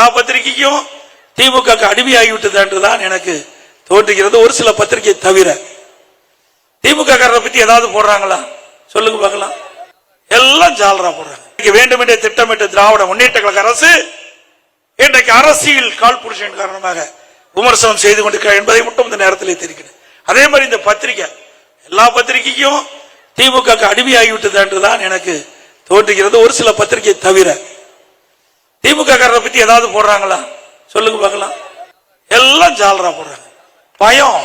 எல்லா பத்திரிகைக்கும் திமுக அடிமையாகிவிட்டதுன்றதுதான் எனக்கு தோன்றுகிறது. ஒரு சில பத்திரிகை தவிர. திமுக காரரை பத்தி ஏதாவது போடுறாங்களா? சொல்லுங்க பார்க்கலாம். எல்லாம் ஜாலரா போடுறாங்க. வேண்டுமென்றே திட்டமிட்ட திராவிட முன்னேற்ற கழக அரசு இன்றைக்கு அரசியல் கால்புருஷன் காரணமாக விமர்சனம் செய்து கொண்டிருக்கிறார் என்பதை மட்டும் இந்த நேரத்தில் தெரிகிறது அதே மாதிரி இந்த பத்திரிகை எல்லா பத்திரிகைக்கும் திமுக அடிமையாகிவிட்டதுன்றதுதான் எனக்கு தோன்றுகிறது. ஒரு சில பத்திரிகை தவிர. திமுக காரரை பத்தி ஏதாவது போடுறாங்களா? சொல்லுங்க பார்க்கலாம். எல்லாம் ஜாலரா போடுறாங்க. பயம்.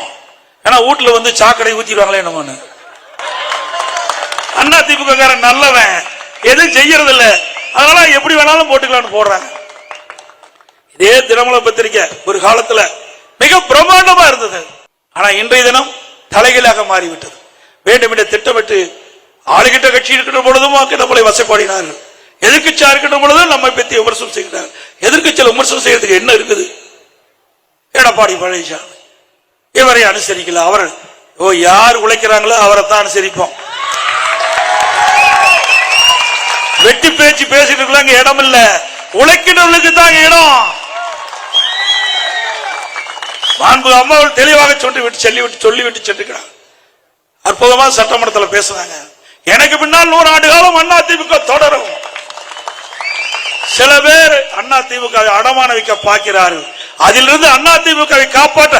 ஏன்னா வீட்டுல வந்து சாக்கடை ஊத்திடுவாங்களே என்னமோன்னு. அண்ணா திமுக காரன் நல்லவன். எதுவும் செய்யறது இல்ல அதனால எப்படி வேணாலும் போட்டுக்கலாம்னு போடுறாங்க. இதே தினமல பத்திரிக்கை ஒரு காலத்துல மிக பிரம்மாண்டமா இருந்தது. ஆனா இன்றைய தினம் தலைகீழாக மாறிவிட்டது. வேண்டும் திட்டமிட்டு ஆளுகிட்ட கட்சி இருக்கிற பொழுதும் நம்மளை வசப்பாடினார்கள் எதிர்கட்சியா இருக்கின்ற பொழுது நம்மை பற்றி விமர்சனம் செய்கிறார். எதிர்கட்சியில் விமர்சனம் செய்யறதுக்கு என்ன இருக்குது? எடப்பாடி பழனிசாமி. இவரை அனுசரிக்கல. அவர் ஓ யார் உழைக்கிறாங்களோ அவரை தான் அனுசரிப்போம். வெட்டி பேச்சு பேசிட்டு இருக்கலாம் இடம் இல்ல. உழைக்கிறவர்களுக்கு தான் இடம். மாண்பு அம்மாவில் தெளிவாக சொல்லி விட்டு சொல்லி விட்டு சொல்லி விட்டு சென்றுக்கிறார். அற்புதமா சட்டமன்றத்தில் பேசுறாங்க. எனக்கு பின்னால் நூறு ஆண்டு காலம் அண்ணா திமுக தொடரும். சில பேர் அண்ணா திமுக அடமான வைக்க பார்க்கிறார்கள். அதிலிருந்து அண்ணா திமுகவை காப்பாற்ற